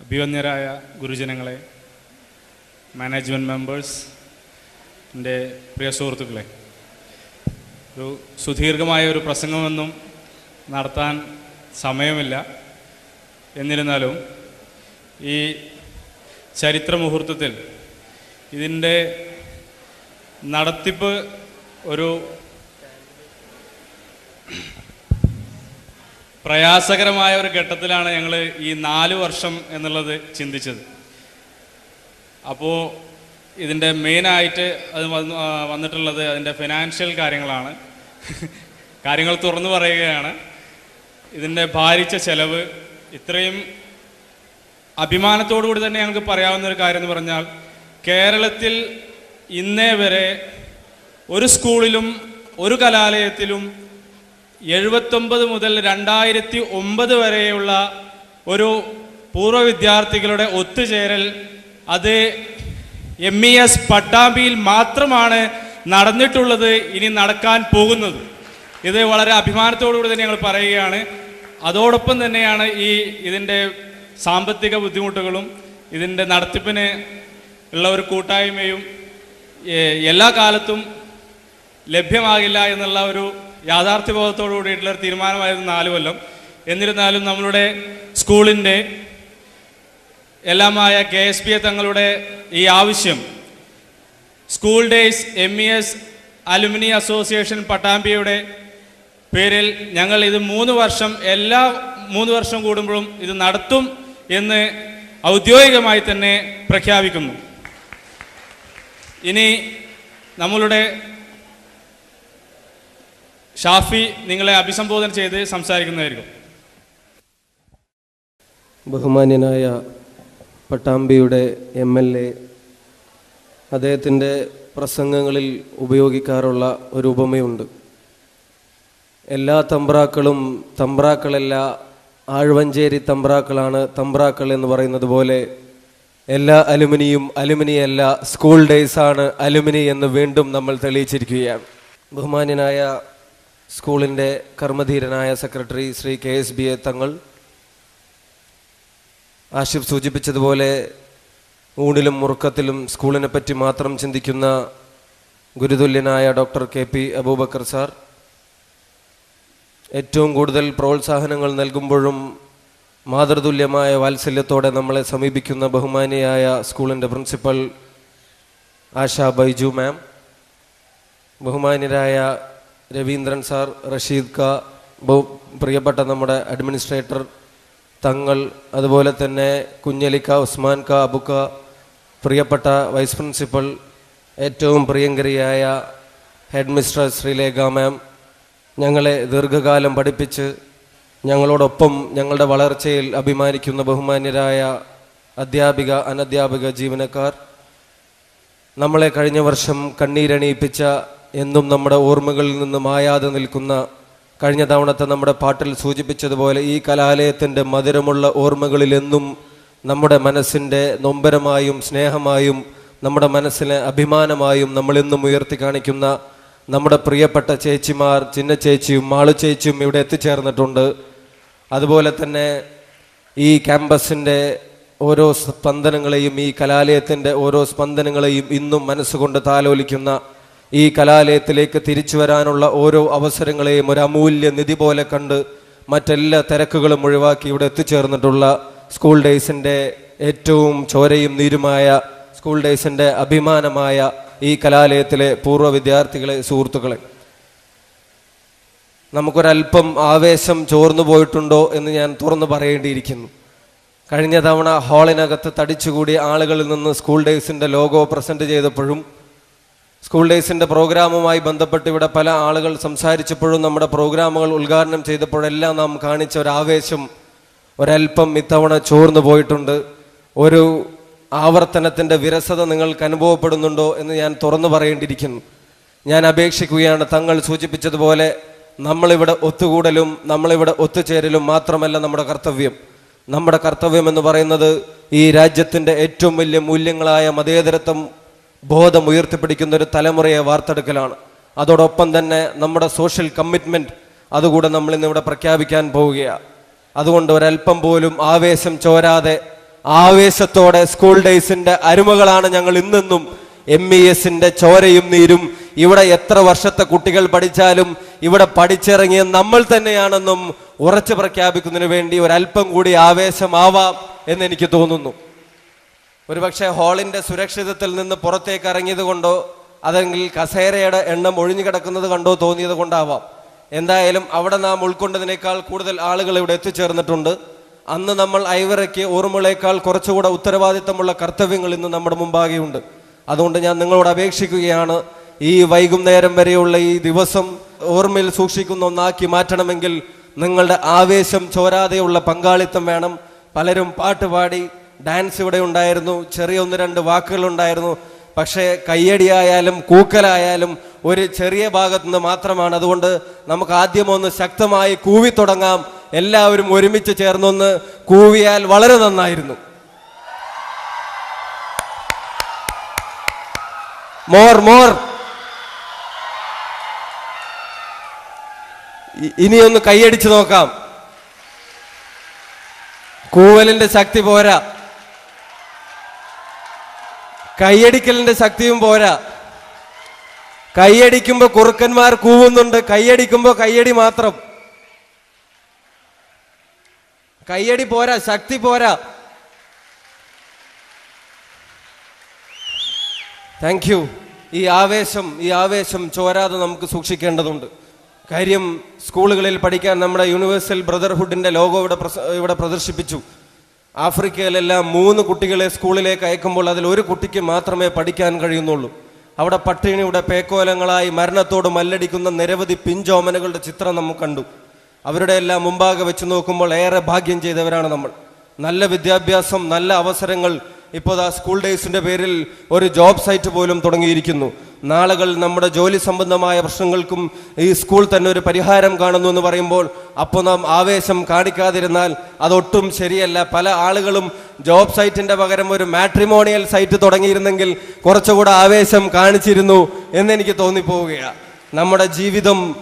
അഭിവന്യരായ ഗുരുജനങ്ങളെ management members എന്റെ പ്രിയ സുഹൃത്തുക്കളെ ഒരു സുദീർഘമായ ഒരു പ്രസംഗമൊന്നും നടത്താൻ സമയമില്ല. എന്നിരുന്നാലും ഈ ചരിത്ര മുഹൂർത്തത്തിൽ ഇതിന്റെ നടത്തിപ്പ് ഒരു പ്രയാസകരമായ ഒരു ഘട്ടത്തിലാണ് ഞങ്ങൾ ഈ നാല് വർഷം എന്നുള്ളത് ചിന്തിച്ചത്. അപ്പോൾ ഇതിന്റെ മെയിനായിട്ട് അത് വന്നു വന്നിട്ടുള്ളത് അതിന്റെ ഫിനാൻഷ്യൽ കാര്യങ്ങളാണ്. കാര്യങ്ങൾ തുറന്നു പറയുകയാണ്. ഇതിന്റെ ഭാരിച്ച ചെലവ് ഇത്രയും അഭിമാനത്തോടു കൂടി തന്നെ ഞങ്ങൾക്ക് പറയാവുന്ന ഒരു കാര്യം എന്ന് പറഞ്ഞാൽ കേരളത്തിൽ ഇന്നേ വരെ ഒരു സ്കൂളിലും ഒരു കലാലയത്തിലും എഴുപത്തൊമ്പത് മുതൽ രണ്ടായിരത്തി ഒമ്പത് വരെയുള്ള ഒരു പൂർവ വിദ്യാർത്ഥികളുടെ ഒത്തുചേരൽ അത് എം ഇ എസ് പട്ടാമ്പിയിൽ മാത്രമാണ് നടന്നിട്ടുള്ളത് ഇനി നടക്കാൻ പോകുന്നത്. ഇത് വളരെ അഭിമാനത്തോടുകൂടി തന്നെ ഞങ്ങൾ പറയുകയാണ്. അതോടൊപ്പം തന്നെയാണ് ഈ ഇതിന്റെ സാമ്പത്തിക ബുദ്ധിമുട്ടുകളും ഇതിന്റെ നടത്തിപ്പിന് ഉള്ള ഒരു കൂട്ടായ്മയും എല്ലാ കാലത്തും ലഭ്യമാകില്ല എന്നുള്ള ഒരു യാഥാർത്ഥ്യബോധത്തോടു കൂടിയിട്ടുള്ള ഒരു തീരുമാനമായിരുന്നു നാല് കൊല്ലം. എന്നിരുന്നാലും നമ്മളുടെ സ്കൂളിന്റെ എല്ലാമായ കെ എസ് പി എ തങ്ങളുടെ ഈ ആവശ്യം school days M E S alumni association പട്ടാമ്പിയുടെ പേരിൽ ഞങ്ങൾ ഇത് മൂന്ന് വർഷം എല്ലാ മൂന്ന് വർഷം കൂടുമ്പോഴും ഇത് നടത്തും എന്ന് ഔദ്യോഗികമായി തന്നെ പ്രഖ്യാപിക്കുന്നു. ഇനി നമ്മളുടെ ഷാഫി നിങ്ങളെ അഭിസംബോധന ചെയ്ത് സംസാരിക്കുന്നതായിരിക്കും. ബഹുമാന്യനായ പട്ടാമ്പിയുടെ എം എൽ എ അദ്ദേഹത്തിന്റെ പ്രസംഗങ്ങളിൽ ഉപയോഗിക്കാറുള്ള ഒരു ഉപമയുണ്ട്. എല്ലാ തമ്പ്രാക്കളും തമ്പ്രാക്കളല്ല ആഴ്വഞ്ചേരി തമ്പ്രാക്കളാണ് തമ്പ്രാക്കൾ എന്ന് പറയുന്നത് പോലെ എല്ലാ അലുമിനിയും അലുമിനിയല്ല സ്കൂൾ ഡേയ്സാണ് അലുമിനി എന്ന് വീണ്ടും നമ്മൾ തെളിയിച്ചിരിക്കുകയാണ്. ബഹുമാന്യനായ സ്കൂളിന്റെ കർമ്മധീരനായ secretary Shri K S B A Thangal Ashif സൂചിപ്പിച്ചതുപോലെ ഊണിലും മുറുക്കത്തിലും സ്കൂളിനെ പറ്റി മാത്രം ചിന്തിക്കുന്ന ഗുരുതുല്യനായ doctor K P Abubakar sir ഏറ്റവും കൂടുതൽ പ്രോത്സാഹനങ്ങൾ നൽകുമ്പോഴും മാതൃതുല്യമായ വാത്സല്യത്തോടെ നമ്മളെ സമീപിക്കുന്ന ബഹുമാനിയായ സ്കൂളിന്റെ പ്രിൻസിപ്പൽ ആശ ബൈജു മാം ബഹുമാന്യരായ രവീന്ദ്രൻ സാർ റഷീദ് ക പ്രിയപ്പെട്ട നമ്മുടെ അഡ്മിനിസ്ട്രേറ്റർ തങ്ങൾ അതുപോലെ തന്നെ കുഞ്ഞലിക്ക ഉസ്മാൻ ക അബുക്ക പ്രിയപ്പെട്ട വൈസ് പ്രിൻസിപ്പൽ ഏറ്റവും പ്രിയങ്കരിയായ ഹെഡ് മിസ്റ്റർ ശ്രീലേഖ മാം ഞങ്ങളെ ദീർഘകാലം പഠിപ്പിച്ച് ഞങ്ങളോടൊപ്പം ഞങ്ങളുടെ വളർച്ചയിൽ അഭിമാനിക്കുന്ന ബഹുമാന്യരായ അധ്യാപിക അനധ്യാപിക ജീവനക്കാർ നമ്മളെ കഴിഞ്ഞ വർഷം കണ്ണീരണിയിപ്പിച്ച എന്നും നമ്മുടെ ഓർമ്മകളിൽ നിന്ന് മായാതെ നിൽക്കുന്ന കഴിഞ്ഞ തവണത്തെ നമ്മുടെ പാട്ടിൽ സൂചിപ്പിച്ചതുപോലെ ഈ കലാലയത്തിന്റെ മധുരമുള്ള ഓർമ്മകളിൽ എന്നും നമ്മുടെ മനസ്സിന്റെ നൊമ്പരമായും സ്നേഹമായും നമ്മുടെ മനസ്സിനെ അഭിമാനമായും നമ്മളെന്നും ഉയർത്തി കാണിക്കുന്ന നമ്മുടെ പ്രിയപ്പെട്ട ചേച്ചിമാർ ചിന്ന ചേച്ചിയും മാളു ചേച്ചിയും ഇവിടെ എത്തിച്ചേർന്നിട്ടുണ്ട്. അതുപോലെ തന്നെ ഈ ക്യാമ്പസിന്റെ ഓരോ സ്പന്ദനങ്ങളെയും ഈ കലാലയത്തിന്റെ ഓരോ സ്പന്ദനങ്ങളെയും ഇന്നും മനസ്സുകൊണ്ട് താലോലിക്കുന്ന ഈ കലാലയത്തിലേക്ക് തിരിച്ചു വരാനുള്ള ഓരോ അവസരങ്ങളെയും ഒരു അമൂല്യ നിധി പോലെ കണ്ട് മറ്റെല്ലാ തിരക്കുകളും ഒഴിവാക്കി ഇവിടെ എത്തിച്ചേർന്നിട്ടുള്ള സ്കൂൾ ഡേയ്സിന്റെ ഏറ്റവും ചോരയും നീരുമായ സ്കൂൾ ഡേയ്സിന്റെ അഭിമാനമായ ഈ കലാലയത്തിലെ പൂർവ വിദ്യാർത്ഥികളെ സുഹൃത്തുക്കളെ. നമുക്കൊരല്പം ആവേശം ചോർന്നു പോയിട്ടുണ്ടോ എന്ന് ഞാൻ തുറന്നു പറയേണ്ടിയിരിക്കുന്നു. കഴിഞ്ഞ തവണ ഹാളിനകത്ത് തടിച്ചുകൂടി ആളുകളിൽ നിന്ന് സ്കൂൾ ഡേയ്സിന്റെ ലോഗോ പ്രസന്റ് ചെയ്തപ്പോഴും സ്കൂൾ ഡേയ്സിന്റെ പ്രോഗ്രാമുമായി ബന്ധപ്പെട്ട് ഇവിടെ പല ആളുകൾ സംസാരിച്ചപ്പോഴും നമ്മുടെ പ്രോഗ്രാമുകൾ ഉദ്ഘാടനം ചെയ്തപ്പോഴെല്ലാം നാം കാണിച്ച ഒരാവേശം ഒരൽപ്പം ഇത്തവണ ചോർന്നു പോയിട്ടുണ്ട്. ഒരു ആവർത്തനത്തിന്റെ വിരസത നിങ്ങൾക്ക് അനുഭവപ്പെടുന്നുണ്ടോ എന്ന് ഞാൻ തുറന്നു പറയേണ്ടിയിരിക്കുന്നു. ഞാൻ അപേക്ഷിക്കുകയാണ് തങ്ങൾ സൂചിപ്പിച്ചതുപോലെ നമ്മളിവിടെ ഒത്തുകൂടലും നമ്മളിവിടെ ഒത്തുചേരലും മാത്രമല്ല നമ്മുടെ കർത്തവ്യം. നമ്മുടെ കർത്തവ്യം എന്ന് പറയുന്നത് ഈ രാജ്യത്തിന്റെ ഏറ്റവും വലിയ മൂല്യങ്ങളായ മതേതരത്വം ബോധം ഉയർത്തിപ്പിടിക്കുന്ന ഒരു തലമുറയെ വാർത്തെടുക്കലാണ്. അതോടൊപ്പം തന്നെ നമ്മുടെ സോഷ്യൽ കമ്മിറ്റ്മെന്റ് അതുകൂടെ നമ്മൾ ഇന്നിവിടെ പ്രഖ്യാപിക്കാൻ പോവുകയാണ് അതുകൊണ്ട് ഒരല്പം പോലും ആവേശം ചോരാതെ ആവേശത്തോടെ സ്കൂൾ ഡേയ്സിന്റെ അരുമകളാണ് ഞങ്ങൾ ഇന്നെന്നും എം ഇ എസിന്റെ ചോരയും നീരും ഇവിടെ എത്ര വർഷത്തെ കുട്ടികൾ പഠിച്ചാലും ഇവിടെ പഠിച്ചിറങ്ങിയ നമ്മൾ തന്നെയാണെന്നും ഉറച്ചു പ്രഖ്യാപിക്കുന്നതിന് വേണ്ടി ഒരല്പം കൂടി ആവേശമാവാം എന്ന് എനിക്ക് തോന്നുന്നു. ഒരുപക്ഷെ ഹാളിന്റെ സുരക്ഷിതത്തിൽ നിന്ന് പുറത്തേക്ക് ഇറങ്ങിയത് കൊണ്ടോ അതെങ്കിൽ കസേരയുടെ എണ്ണം ഒഴിഞ്ഞു കിടക്കുന്നത് കണ്ടോ തോന്നിയത് കൊണ്ടാവാം. എന്തായാലും അവിടെ നാം ഉൾക്കൊണ്ടതിനേക്കാൾ കൂടുതൽ ആളുകൾ ഇവിടെ എത്തിച്ചേർന്നിട്ടുണ്ട്. അന്ന് നമ്മൾ ഐവറയ്ക്ക് ഓർമ്മകളേക്കാൾ കുറച്ചുകൂടെ ഉത്തരവാദിത്തമുള്ള കർത്തവ്യങ്ങൾ ഇന്ന് നമ്മുടെ മുമ്പാകെയുണ്ട്. അതുകൊണ്ട് ഞാൻ നിങ്ങളോട് അപേക്ഷിക്കുകയാണ് ഈ വൈകുന്നേരം വരെയുള്ള ഈ ദിവസം ഓർമ്മയിൽ സൂക്ഷിക്കുന്ന ഒന്നാക്കി മാറ്റണമെങ്കിൽ നിങ്ങളുടെ ആവേശം ചോരാതെയുള്ള പങ്കാളിത്തം വേണം. പലരും പാട്ട് പാടി ഡാൻസ് ഇവിടെ ഉണ്ടായിരുന്നു. ചെറിയ ഒന്ന് രണ്ട് വാക്കുകൾ ഉണ്ടായിരുന്നു. പക്ഷേ കയ്യടിയായാലും കൂക്കലായാലും ഒരു ചെറിയ ഭാഗത്തു നിന്ന് മാത്രമാണ്. അതുകൊണ്ട് നമുക്ക് ആദ്യം ഒന്ന് ശക്തമായി കൂവി തുടങ്ങാം. എല്ലാവരും ഒരുമിച്ച് ചേർന്നൊന്ന് കൂവിയാൽ വളരെ നന്നായിരുന്നു. More more. ഇനിയൊന്ന് കൈയടിച്ച് നോക്കാം. കൂവലിന്റെ ശക്തി പോരാ. കൈയടിക്കലിന്റെ ശക്തിയും പോരാ. കൈയടിക്കുമ്പോ കുറുക്കന്മാർ കൂവുന്നുണ്ട് കൈയടിക്കുമ്പോ കൈയടി മാത്രം. കൈയടി പോരാ ശക്തി പോരാ. താങ്ക് യു ഈ ആവേശം ഈ ആവേശം ചോരാതെ നമുക്ക് സൂക്ഷിക്കേണ്ടതുണ്ട്. കാര്യം സ്കൂളുകളിൽ പഠിക്കാൻ നമ്മുടെ യൂണിവേഴ്സൽ ബ്രദർഹുഡിന്റെ ലോഗോ ഇവിടെ ഇവിടെ പ്രദർശിപ്പിച്ചു. ആഫ്രിക്കയിലെല്ലാം മൂന്ന് കുട്ടികളെ സ്കൂളിലേക്ക് അയക്കുമ്പോൾ അതിൽ ഒരു കുട്ടിക്ക് മാത്രമേ പഠിക്കാൻ കഴിയുന്നുള്ളൂ. അവിടെ പട്ടിണിയുടെ പേക്കോലങ്ങളായി മരണത്തോട് മല്ലടിക്കുന്ന നിരവധി പിഞ്ചോമനകളുടെ ചിത്രം നമ്മൾ കണ്ടു. അവരുടെ എല്ലാം മുമ്പാകെ വെച്ച് നോക്കുമ്പോൾ ഏറെ ഭാഗ്യം ചെയ്തവരാണ് നമ്മൾ. നല്ല വിദ്യാഭ്യാസം നല്ല അവസരങ്ങൾ ഇപ്പോൾ ആ സ്കൂൾ ഡേയ്സിന്റെ പേരിൽ ഒരു ജോബ് സൈറ്റ് പോലും തുടങ്ങിയിരിക്കുന്നു. നാളുകൾ നമ്മുടെ ജോലി സംബന്ധമായ പ്രശ്നങ്ങൾക്കും ഈ സ്കൂൾ തന്നെ ഒരു പരിഹാരം കാണുന്നു എന്ന് പറയുമ്പോൾ അപ്പോൾ നാം ആവേശം കാണിക്കാതിരുന്നാൽ അതൊട്ടും ശരിയല്ല. പല ആളുകളും ജോബ് സൈറ്റിന്റെ പകരം ഒരു മാട്രിമോണിയൽ സൈറ്റ് തുടങ്ങിയിരുന്നെങ്കിൽ കുറച്ചുകൂടെ ആവേശം കാണിച്ചിരുന്നു എന്നെനിക്ക് തോന്നിപ്പോവുകയാണ്. നമ്മുടെ ജീവിതം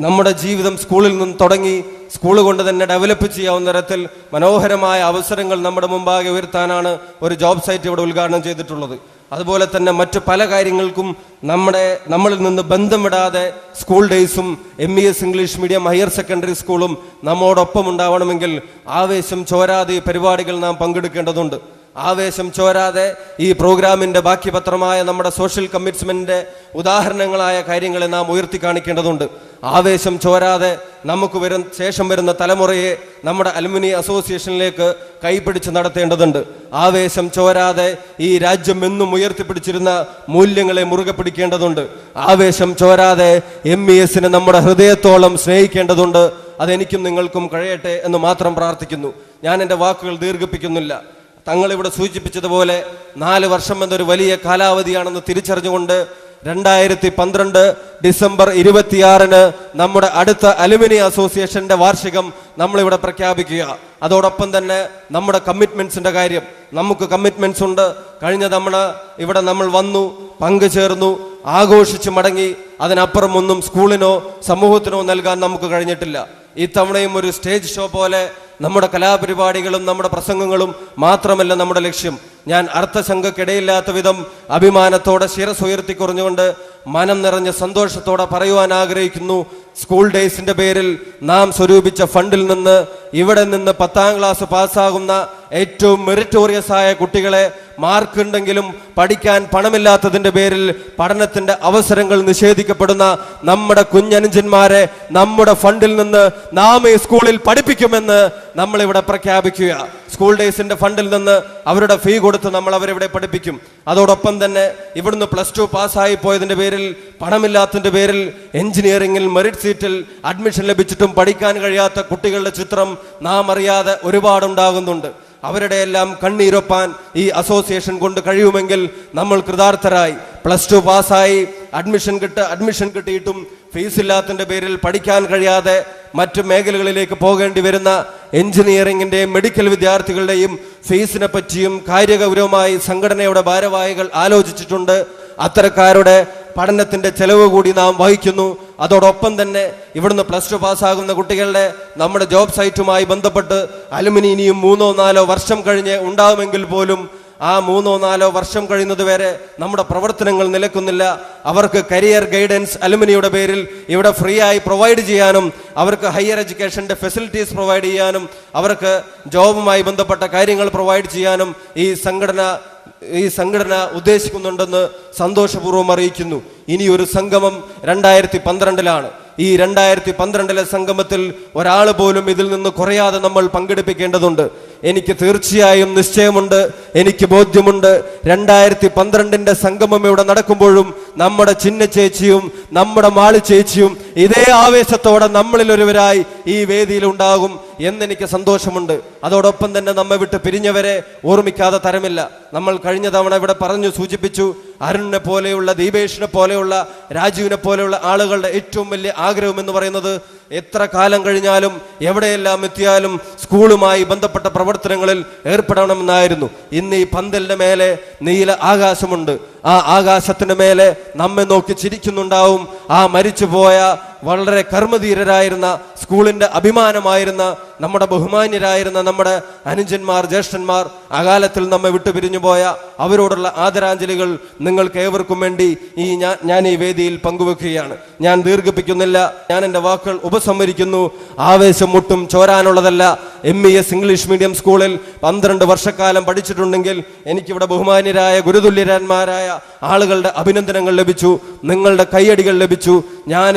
നമ്മുടെ ജീവിതം സ്കൂളിൽ നിന്ന് തുടങ്ങി സ്കൂൾ കൊണ്ട് തന്നെ ഡെവലപ്പ് ചെയ്യാവുന്ന തരത്തിൽ മനോഹരമായ അവസരങ്ങൾ നമ്മുടെ മുമ്പാകെ ഉയർത്താനാണ് ഒരു ജോബ് സൈറ്റ് ഇവിടെ ഉദ്ഘാടനം ചെയ്തിട്ടുള്ളത്. അതുപോലെ തന്നെ മറ്റ് പല കാര്യങ്ങൾക്കും നമ്മുടെ നമ്മളിൽ നിന്ന് ബന്ധം വിടാതെ school ഡേയ്സും M E S English medium higher secondary സ്കൂളും നമ്മോടൊപ്പം ഉണ്ടാവണമെങ്കിൽ ആവേശം ചോരാതെ പരിപാടികൾ നാം പങ്കെടുക്കേണ്ടതുണ്ട്. ആവേശം ചോരാതെ ഈ പ്രോഗ്രാമിന്റെ ബാക്കി പത്രമായ നമ്മുടെ സോഷ്യൽ കമ്മിറ്റ്മെന്റിന്റെ ഉദാഹരണങ്ങളായ കാര്യങ്ങളെ നാം ഉയർത്തി കാണിക്കേണ്ടതുണ്ട്. ആവേശം ചോരാതെ നമുക്ക് വരും ശേഷം വരുന്ന തലമുറയെ നമ്മുടെ അലുമിനി അസോസിയേഷനിലേക്ക് കൈപിടിച്ച് നടത്തേണ്ടതുണ്ട്. ആവേശം ചോരാതെ ഈ രാജ്യം എന്നും ഉയർത്തിപ്പിടിച്ചിരുന്ന മൂല്യങ്ങളെ മുറുകെ പിടിക്കേണ്ടതുണ്ട്. ആവേശം ചോരാതെ എം ഇ എസിനെ നമ്മുടെ ഹൃദയത്തോളം സ്നേഹിക്കേണ്ടതുണ്ട്. അതെനിക്കും നിങ്ങൾക്കും കഴിയട്ടെ എന്ന് മാത്രം പ്രാർത്ഥിക്കുന്നു. ഞാൻ എന്റെ വാക്കുകൾ ദീർഘിപ്പിക്കുന്നില്ല. തങ്ങളിവിടെ സൂചിപ്പിച്ചതുപോലെ നാല് വർഷം എന്നൊരു വലിയ കാലാവധിയാണെന്ന് തിരിച്ചറിഞ്ഞുകൊണ്ട് രണ്ടായിരത്തി പന്ത്രണ്ട് ഡിസംബർ ഇരുപത്തിയാറിന് നമ്മുടെ അടുത്ത അലുമിനി അസോസിയേഷന്റെ വാർഷികം നമ്മളിവിടെ പ്രഖ്യാപിക്കുക. അതോടൊപ്പം തന്നെ നമ്മുടെ കമ്മിറ്റ്മെന്റ്സിന്റെ കാര്യം. നമുക്ക് കമ്മിറ്റ്മെന്റ്സ് ഉണ്ട്. കഴിഞ്ഞ തവണ ഇവിടെ നമ്മൾ വന്നു പങ്കുചേർന്നു ആഘോഷിച്ച് മടങ്ങി. അതിനപ്പുറം ഒന്നും സ്കൂളിനോ സമൂഹത്തിനോ നൽകാൻ നമുക്ക് കഴിഞ്ഞിട്ടില്ല. ഇത്തവണയും ഒരു സ്റ്റേജ് ഷോ പോലെ നമ്മുടെ കലാപരിപാടികളും നമ്മുടെ പ്രസംഗങ്ങളും മാത്രമല്ല നമ്മുടെ ലക്ഷ്യം. ഞാൻ അർത്ഥശങ്കക്കിടയില്ലാത്ത വിധം അഭിമാനത്തോടെ ശിരസ് ഉയർത്തിക്കുറഞ്ഞുകൊണ്ട് മനം നിറഞ്ഞ സന്തോഷത്തോടെ പറയുവാൻ ആഗ്രഹിക്കുന്നു. സ്കൂൾ ഡേയ്സിന്റെ പേരിൽ നാം സ്വരൂപിച്ച ഫണ്ടിൽ നിന്ന് ഇവിടെ നിന്ന് പത്താം ക്ലാസ് പാസ്സാകുന്ന ഏറ്റവും മെറിറ്റോറിയസ് ആയ കുട്ടികളെ മാർക്കുണ്ടെങ്കിലും പഠിക്കാൻ പണമില്ലാത്തതിന്റെ പേരിൽ പഠനത്തിന്റെ അവസരങ്ങൾ നിഷേധിക്കപ്പെടുന്ന നമ്മുടെ കുഞ്ഞനുജന്മാരെ നമ്മുടെ ഫണ്ടിൽ നിന്ന് നാം ഈ സ്കൂളിൽ പഠിപ്പിക്കുമെന്ന് നമ്മളിവിടെ പ്രഖ്യാപിക്കുക. സ്കൂൾ ഡേയ്സിന്റെ ഫണ്ടിൽ നിന്ന് അവരുടെ ഫീ കൊടുത്ത് നമ്മൾ അവരിവിടെ പഠിപ്പിക്കും. അതോടൊപ്പം തന്നെ ഇവിടുന്ന് പ്ലസ് ടു പാസ്സായി പോയതിന്റെ പേരിൽ പണമില്ലാത്തതിന്റെ പേരിൽ എഞ്ചിനീയറിംഗിൽ മെറിറ്റ് സീറ്റിൽ അഡ്മിഷൻ ലഭിച്ചിട്ടും പഠിക്കാൻ കഴിയാത്ത കുട്ടികളുടെ ചിത്രം നാം അറിയാതെ ഒരുപാടുണ്ടാകുന്നുണ്ട്. അവരുടെ എല്ലാം കണ്ണീരൊപ്പാൻ ഈ അസോസിയേഷൻ കൊണ്ട് കഴിയുമെങ്കിൽ നമ്മൾ കൃതാർത്ഥരായി. പ്ലസ് ടു പാസ്സായി. അഡ്മിഷൻ കിട്ട് അഡ്മിഷൻ കിട്ടിയിട്ടും ഫീസ് ഇല്ലാത്തതിന്റെ പേരിൽ പഠിക്കാൻ കഴിയാതെ മറ്റ് മേഖലകളിലേക്ക് പോകേണ്ടി വരുന്ന എഞ്ചിനീയറിംഗിന്റെയും മെഡിക്കൽ വിദ്യാർത്ഥികളുടെയും ഫീസിനെ പറ്റിയും കാര്യഗൗരവമായി സംഘടനയുടെ ഭാരവാഹികൾ ആലോചിച്ചിട്ടുണ്ട്. അത്തരക്കാരുടെ പഠനത്തിന്റെ ചെലവ് കൂടി നാം വഹിക്കുന്നു. അതോടൊപ്പം തന്നെ ഇവിടുന്ന് പ്ലസ് ടു പാസ്സാകുന്ന കുട്ടികളുടെ നമ്മുടെ ജോബ് സൈറ്റുമായി ബന്ധപ്പെട്ട് അലുമിനി മൂന്നോ നാലോ വർഷം കഴിഞ്ഞ് ഉണ്ടാകുമെങ്കിൽ പോലും ആ മൂന്നോ നാലോ വർഷം കഴിയുന്നത് വരെ നമ്മുടെ പ്രവർത്തനങ്ങൾ നിലക്കുന്നില്ല. അവർക്ക് കരിയർ ഗൈഡൻസ് അലുമിനിയുടെ പേരിൽ ഇവിടെ ഫ്രീ ആയി പ്രൊവൈഡ് ചെയ്യാനും അവർക്ക് ഹയർ എഡ്യൂക്കേഷന്റെ ഫെസിലിറ്റീസ് പ്രൊവൈഡ് ചെയ്യാനും അവർക്ക് ജോബുമായി ബന്ധപ്പെട്ട കാര്യങ്ങൾ പ്രൊവൈഡ് ചെയ്യാനും ഈ സംഘടന ഈ സംഘടന ഉദ്ദേശിക്കുന്നുണ്ടെന്ന് സന്തോഷപൂർവം അറിയിക്കുന്നു. ഇനി ഒരു സംഗമം രണ്ടായിരത്തി പന്ത്രണ്ടിലാണ് ഈ രണ്ടായിരത്തി പന്ത്രണ്ടിലെ സംഗമത്തിൽ ഒരാൾ പോലും ഇതിൽ നിന്ന് കുറയാതെ നമ്മൾ പങ്കെടുപ്പിക്കേണ്ടതുണ്ട്. എനിക്ക് തീർച്ചയായും നിശ്ചയമുണ്ട് എനിക്ക് ബോധ്യമുണ്ട്. രണ്ടായിരത്തി പന്ത്രണ്ടിന്റെ സംഗമം ഇവിടെ നടക്കുമ്പോഴും നമ്മുടെ ചിന്ന ചേച്ചിയും നമ്മുടെ മാളി ചേച്ചിയും ഇതേ ആവേശത്തോടെ നമ്മളിൽ ഒരുവരായി ഈ വേദിയിൽ ഉണ്ടാകും എന്നെനിക്ക് സന്തോഷമുണ്ട്. അതോടൊപ്പം തന്നെ നമ്മെ വിട്ട് പിരിഞ്ഞവരെ ഓർമ്മിക്കാതെ തരമില്ല. നമ്മൾ കഴിഞ്ഞ തവണ ഇവിടെ പറഞ്ഞു സൂചിപ്പിച്ചു അരുണിനെ പോലെയുള്ള ദീപേഷിനെ പോലെയുള്ള രാജീവിനെ പോലെയുള്ള ആളുകളുടെ ഏറ്റവും വലിയ ആഗ്രഹം എന്ന് പറയുന്നത് എത്ര കാലം കഴിഞ്ഞാലും എവിടെയെല്ലാം എത്തിയാലും സ്കൂളുമായി ബന്ധപ്പെട്ട പ്രവർത്തനങ്ങളിൽ ഏർപ്പെടണമെന്നായിരുന്നു. ഇന്ന് ഈ പന്തലിന്റെ മേലെ നീല ആകാശമുണ്ട്. ആ ആകാശത്തിന് മേലെ നമ്മെ നോക്കി ചിരിക്കുന്നുണ്ടാവും. ആ മരിച്ചുപോയ വളരെ കർമ്മധീരരായിരുന്ന സ്കൂളിന്റെ അഭിമാനമായിരുന്ന നമ്മുടെ ബഹുമാന്യരായിരുന്ന നമ്മുടെ അനുജന്മാർ ജ്യേഷ്ഠന്മാർ അകാലത്തിൽ നമ്മെ വിട്ടുപിരിഞ്ഞു പോയ അവരോടുള്ള ആദരാഞ്ജലികൾ നിങ്ങൾക്ക് ഏവർക്കും വേണ്ടി ഈ ഞാൻ ഞാൻ ഈ വേദിയിൽ പങ്കുവെക്കുകയാണ്. ഞാൻ ദീർഘിപ്പിക്കുന്നില്ല ഞാൻ എന്റെ വാക്കുകൾ ഉപസംഹരിക്കുന്നു. ആവേശം മുട്ടും ചോരാനുള്ളതല്ല. M E S English medium സ്കൂളിൽ പന്ത്രണ്ട് വർഷക്കാലം പഠിച്ചിട്ടുണ്ടെങ്കിൽ എനിക്കിവിടെ ബഹുമാന്യരായ ഗുരുതുല്യരാന്മാരായ ആളുകളുടെ അഭിനന്ദനങ്ങൾ ലഭിച്ചു നിങ്ങളുടെ കൈയടികൾ ലഭിച്ചു. ഞാൻ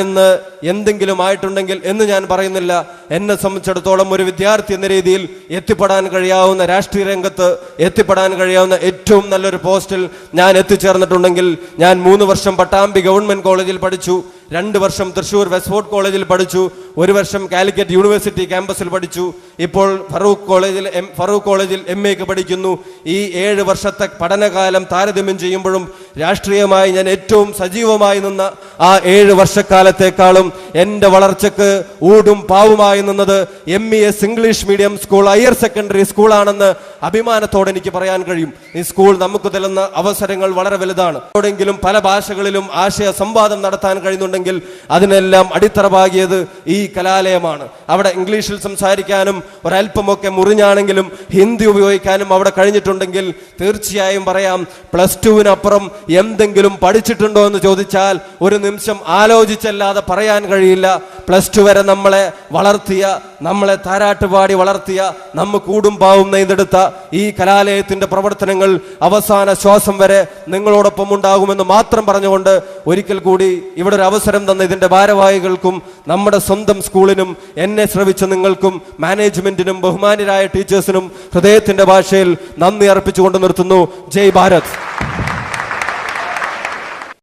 എന്തെങ്കിലും ആയിട്ടുണ്ടെങ്കിൽ എന്ന് ഞാൻ പറയുന്നില്ല. എന്നെ സംബന്ധിച്ചിടത്തോളം ഒരു വിദ്യാർത്ഥി എന്ന രീതിയിൽ എത്തിപ്പെടാൻ കഴിയാവുന്ന രാഷ്ട്രീയ രംഗത്ത് എത്തിപ്പെടാൻ കഴിയാവുന്ന ഏറ്റവും നല്ലൊരു പോസ്റ്റിൽ ഞാൻ എത്തിച്ചേർന്നിട്ടുണ്ടെങ്കിൽ ഞാൻ മൂന്ന് വർഷം പട്ടാമ്പി ഗവൺമെന്റ് കോളേജിൽ പഠിച്ചു രണ്ട് വർഷം തൃശ്ശൂർ വെസ്റ്റ്ഫോർട്ട് കോളേജിൽ പഠിച്ചു ഒരു വർഷം കാലിക്കറ്റ് യൂണിവേഴ്സിറ്റി ക്യാമ്പസിൽ പഠിച്ചു. ഇപ്പോൾ ഫറൂഖ് കോളേജിൽ എം ഫറൂഖ് കോളേജിൽ എം എക്ക് പഠിക്കുന്നു. ഈ ഏഴ് വർഷത്തെ പഠനകാലം താരതമ്യം ചെയ്യുമ്പോഴും രാഷ്ട്രീയമായി ഞാൻ ഏറ്റവും സജീവമായി നിന്ന ആ ഏഴ് വർഷക്കാലത്തേക്കാളും എന്റെ വളർച്ചക്ക് ഊടും പാവുമായി നിന്നത് M E S English medium school higher secondary സ്കൂളാണെന്ന് അഭിമാനത്തോടെ എനിക്ക് പറയാൻ കഴിയും. ഈ സ്കൂൾ നമുക്ക് തരുന്ന അവസരങ്ങൾ വളരെ വലുതാണ്. എവിടെയെങ്കിലും പല ഭാഷകളിലും ആശയ സംവാദം നടത്താൻ കഴിയുന്നുണ്ടെങ്കിൽ അതിനെല്ലാം അടിത്തറ പാകിയത് ഈ കലാലയമാണ്. അവിടെ ഇംഗ്ലീഷിൽ സംസാരിക്കാനും ഒരല്പമൊക്കെ മുറിഞ്ഞാണെങ്കിലും ഹിന്ദി ഉപയോഗിക്കാനും അവിടെ കഴിഞ്ഞിട്ടുണ്ടെങ്കിൽ തീർച്ചയായും പറയാം. പ്ലസ് ടുവിനപ്പുറം എന്തെങ്കിലും പഠിച്ചിട്ടുണ്ടോ എന്ന് ചോദിച്ചാൽ ഒരു നിമിഷം ആലോചിച്ചല്ലാതെ പറയാൻ കഴിയില്ല. പ്ലസ് ടു വരെ നമ്മളെ വളർത്തിയ നമ്മളെ താരാട്ടുപാടി വളർത്തിയ നമ്മ കൂടും പാവും നെയ്തെടുത്ത ഈ കലാലയത്തിന്റെ പ്രവർത്തനങ്ങൾ അവസാന ശ്വാസം വരെ നിങ്ങളോടൊപ്പം ഉണ്ടാകുമെന്ന് മാത്രം പറഞ്ഞുകൊണ്ട് ഒരിക്കൽ കൂടി ഇവിടെ ഒരു അവസരം തന്ന ഇതിന്റെ ഭാരവാഹികൾക്കും നമ്മുടെ സ്വന്തം സ്കൂളിനും എന്നെ ശ്രവിച്ച നിങ്ങൾക്കും മാനേജ്മെന്റിനും ബഹുമാനരായ ടീച്ചേഴ്സിനും ഹൃദയത്തിന്റെ ഭാഷയിൽ നന്ദി അർപ്പിച്ചുകൊണ്ട് നിർത്തുന്നു. ജയ് ഭാരത്.